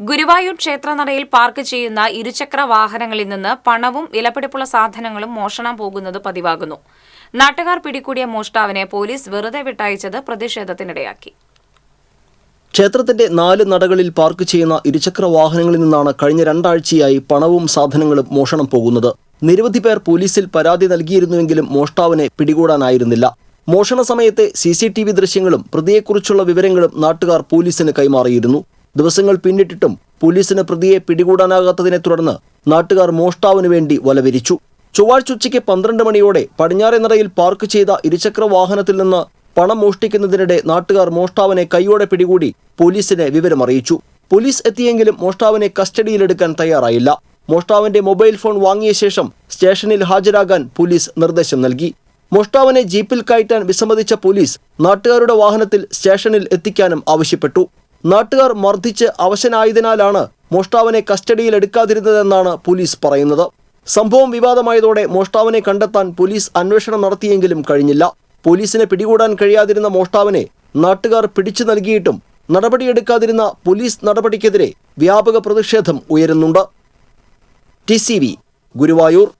Guruvayur ക്ഷേത്രനടയിൽ park ചെയ്യുന്ന ഇരുചക്ര വാഹനങ്ങളിൽ നിന്ന് പണവും വിലപിടിപ്പുള്ള സാധനങ്ങളും മോഷണം പോകുന്നത് പതിവാകുന്നു. നാട്ടുകാർ പിടികൂടിയ മോഷ്ടാവിനെ പോലീസ് വെറുതെ വിട്ടയച്ചത് പ്രതിഷേധത്തിനിടയാക്കി. ക്ഷേത്രത്തിന്റെ നാല് നടകളിൽ പാർക്ക് ചെയ്യുന്ന ഇരുചക്ര വാഹനങ്ങളിൽ നിന്നാണ് കഴിഞ്ഞ രണ്ടാഴ്ചയായി പണവും സാധനങ്ങളും മോഷണം പോകുന്നത്. നിരവധി പേർ പോലീസിൽ പരാതി നൽകിയിരുന്നുവെങ്കിലും മോഷ്ടാവിനെ പിടികൂടാനായിരുന്നില്ല. മോഷണ സമയത്തെ സി സി ടി വി ദൃശ്യങ്ങളും പ്രതിയെക്കുറിച്ചുള്ള വിവരങ്ങളും നാട്ടുകാർ പോലീസിന് കൈമാറിയിരുന്നു. ദിവസങ്ങൾ പിന്നിട്ടിട്ടും പോലീസിന് പ്രതിയെ പിടികൂടാനാകാത്തതിനെ തുടർന്ന് നാട്ടുകാർ മോഷ്ടാവിനു വേണ്ടി വലവിരിച്ചു. ചൊവ്വാഴ്ച ഉച്ചയ്ക്ക് പന്ത്രണ്ട് മണിയോടെ പടിഞ്ഞാറേനടയിൽ പാർക്ക് ചെയ്ത ഇരുചക്ര വാഹനത്തിൽ നിന്ന് പണം മോഷ്ടിക്കുന്നതിനിടെ നാട്ടുകാർ മോഷ്ടാവിനെ കൈയോടെ പിടികൂടി പോലീസിനെ വിവരമറിയിച്ചു പോലീസ് എത്തിയെങ്കിലും മോഷ്ടാവിനെ കസ്റ്റഡിയിലെടുക്കാൻ തയ്യാറായില്ല. മോഷ്ടാവിന്റെ മൊബൈൽ ഫോൺ വാങ്ങിയ ശേഷം സ്റ്റേഷനിൽ ഹാജരാകാൻ പോലീസ് നിർദ്ദേശം നൽകി. മോഷ്ടാവിനെ ജീപ്പിൽ കയറ്റാൻ വിസമ്മതിച്ച പോലീസ് നാട്ടുകാരുടെ വാഹനത്തിൽ സ്റ്റേഷനിൽ എത്തിക്കാനും ആവശ്യപ്പെട്ടു. നാട്ടുകാർ മർദ്ദിച്ച് അവശനായതിനാലാണ് മോഷ്ടാവിനെ കസ്റ്റഡിയിൽ എടുക്കാതിരുന്നതെന്നാണ് പോലീസ് പറയുന്നത്. സംഭവം വിവാദമായതോടെ മോഷ്ടാവിനെ കണ്ടെത്താൻ പോലീസ് അന്വേഷണം നടത്തിയെങ്കിലും കഴിഞ്ഞില്ല. പോലീസിനെ പിടികൂടാൻ കഴിയാതിരുന്ന മോഷ്ടാവിനെ നാട്ടുകാർ പിടിച്ചു നൽകിയിട്ടും നടപടിയെടുക്കാതിരുന്ന പോലീസ് നടപടിക്കെതിരെ വ്യാപക പ്രതിഷേധം ഉയരുന്നുണ്ട്. ടി ഗുരുവായൂർ.